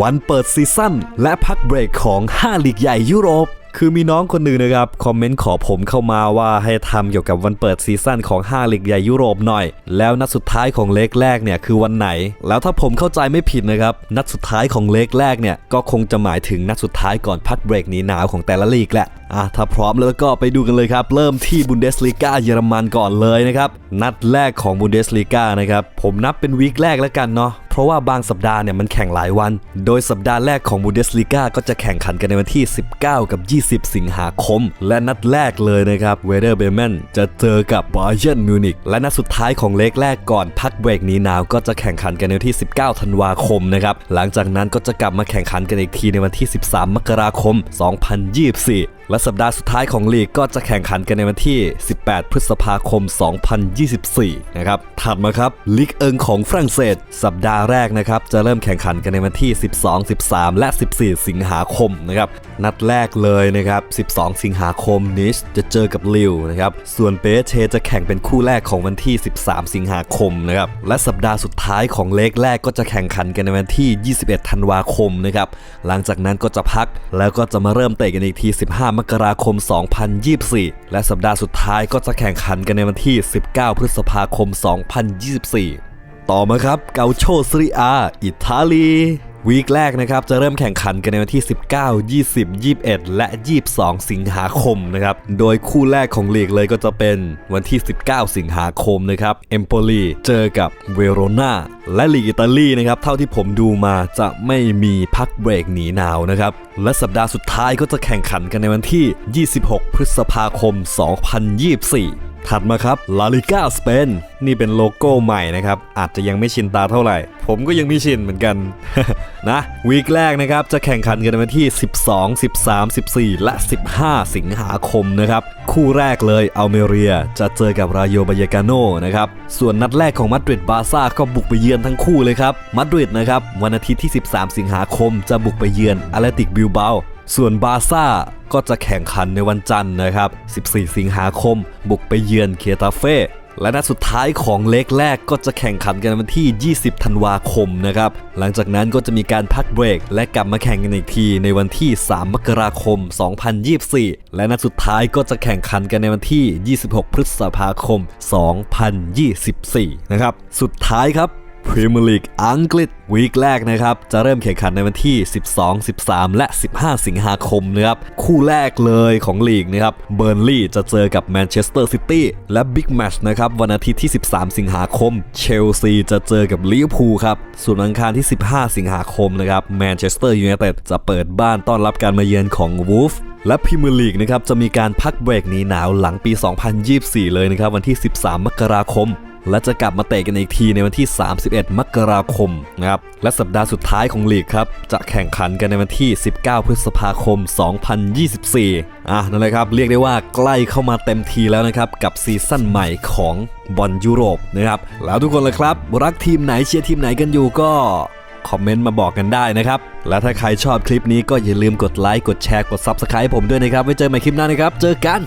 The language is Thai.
วันเปิดซีซั่นและพักเบรกของ 5 ลีกใหญ่ยุโรป คือมีน้องคนหนึ่งนะครับ คอมเมนต์ขอผมเข้ามาว่าให้ทำเกี่ยวกับวันเปิดซีซั่นของ 5 ลีกใหญ่ยุโรปหน่อย แล้วนัดสุดท้ายของเลกแรกเนี่ยคือวันไหน แล้วถ้าผมเข้าใจไม่ผิดนะครับ นัดสุดท้ายของเลกแรกเนี่ยก็คงจะหมายถึงนัดสุดท้ายก่อนพักเบรกหนีหนาวของแต่ละลีกแหละอะถ้าพร้อมแล้วก็ไปดูกันเลยครับ เริ่มที่บุนเดสลีกาเยอรมันก่อนเลยนะครับ นัดแรกของบุนเดสลีกานะครับผมนับเป็นวีคแรกแล้วกันเนาะ เพราะว่าบางสัปดาห์เนี่ยมันแข่งหลายวัน โดยสัปดาห์แรกของบุนเดสลีกาก็จะแข่งขันกันในวันที่ 19 กับ 20 สิงหาคม และนัดแรกเลยนะครับเวเดอร์เบเมนจะเจอกับบาเยร์นมิวนิกและนัดสุดท้ายของเลกแรกก่อนพักเบรกหนี้หนาวก็จะแข่งขันกันในวันที่ 19 ธันวาคมนะครับหลังจากนั้นก็จะกลับมาแข่งขันกันอีกทีในวันที่ 13 มกราคม 2024และสัปดาห์สุดท้ายของลีกก็จะแข่งขันกันในวันที่ 18 พฤษภาคม 2024 นะครับ ถัดมาครับลีกเอิงของฝรั่งเศส สัปดาห์แรกนะครับจะเริ่มแข่งขันกันในวันที่ 12 13 และ 14 สิงหาคมนะครับนัดแรกเลยนะครับ 12 สิงหาคมนิชจะเจอกับลิวนะครับส่วนเปเชจะแข่งเป็นคู่แรกของวันที่ 13 สิงหาคมนะครับและสัปดาห์สุดท้ายของเลกแรกก็จะแข่งขันกันในวันที่ 21 ธันวาคมนะครับหลังจากนั้นก็จะพักแล้วก็จะมาเริ่มเตะกันอีกที 15 มกราคม 2024 และสัปดาห์สุดท้ายก็จะแข่งขันกันในวันที่ 19 พฤษภาคม 2024 ต่อมาครับเกาโชซรีอาอิตาลีวีคแรกนะครับจะเริ่มแข่งขันกันในวันที่ 19 20 21 และ 22 สิงหาคมนะครับ โดยคู่แรกของลีกเลยก็จะเป็นวันที่ 19 สิงหาคมนะครับ เอมโปลีเจอกับเวโรนาและลีกอิตาลีนะครับ เท่าที่ผมดูมาจะไม่มีพักเบรกหนีหนาวนะครับ และสัปดาห์สุดท้ายก็จะแข่งขันกันในวันที่ 26 พฤษภาคม 2024 ถัดมาครับลาลิก้าสเปนนี่เป็นโลโก้ใหม่นะครับ อาจจะยังไม่ชินตาเท่าไหร่ ผมก็ยังไม่ชินเหมือนกัน นะ วีคแรกนะครับ จะแข่งขันกันในวันที่ 12 13 14 และ 15 สิงหาคมนะครับ คู่แรกเลยอัลเมเรียจะเจอกับรายโยบายกาโนนะครับ ส่วนนัดแรกของมาดริดบาร์ซ่าก็บุกไปเยือนทั้งคู่เลยครับมาดริดนะครับวันอาทิตย์ที่ 13 สิงหาคมจะบุกไปเยือนอาเลติกบิลเบา ส่วนบาซ่าก็จะแข่งขันในวันจันทร์นะครับ 14 สิงหาคม บุกไปเยือนเคตาเฟ่และนัดสุดท้ายของเลกแรกก็จะแข่งขันกันวันที่ 20 ธันวาคมนะครับ หลังจากนั้นก็จะมีการพักเบรก และกลับมาแข่งกันอีกทีในวันที่ 3 มกราคม 2024 และนัดสุดท้ายก็จะแข่งขันกันในวันที่ 26 พฤษภาคม 2024 นะครับ สุดท้ายครับ พรีเมียร์ลีกอังกฤษวีคแรกนะครับ จะเริ่มแข่งขันในวันที่ 12 13 และ 15 สิงหาคมนะครับ คู่แรกเลยของลีกนะครับเบอร์นลีย์จะเจอกับแมนเชสเตอร์ซิตี้และบิ๊กแมชนะครับ วันอาทิตย์ที่ 13 สิงหาคม เชลซีจะเจอกับลิเวอร์พูลครับ ส่วนวันอังคารที่ 15 สิงหาคมนะครับแมนเชสเตอร์ยูไนเต็ดจะเปิดบ้านต้อนรับการมาเยือนของวูฟ และพรีเมียร์ลีกนะครับจะมีการพักเบรกหนีหนาวหลังปี 2024 เลยนะครับวันที่ 13 มกราคม และจะกลับมาเตะกันอีกทีในวันที่ 31 มกราคมนะครับและสัปดาห์สุดท้ายของลีกครับจะแข่งขันกันในวันที่ 19 พฤษภาคม 2024 อะนั่นเลยครับเรียกได้ว่าใกล้เข้ามาเต็มทีแล้วนะครับกับซีซั่นใหม่ของบอลยุโรปนะครับแล้วทุกคนเลยครับ รักทีมไหนเชียร์ทีมไหนกันอยู่ก็ คอมเมนต์มาบอกกันได้นะครับ และถ้าใครชอบคลิปนี้ก็อย่าลืมกดไลค์กดแชร์กด Subscribe ผมด้วยนะครับไว้เจอกันใหม่คลิปหน้านะครับ เจอกัน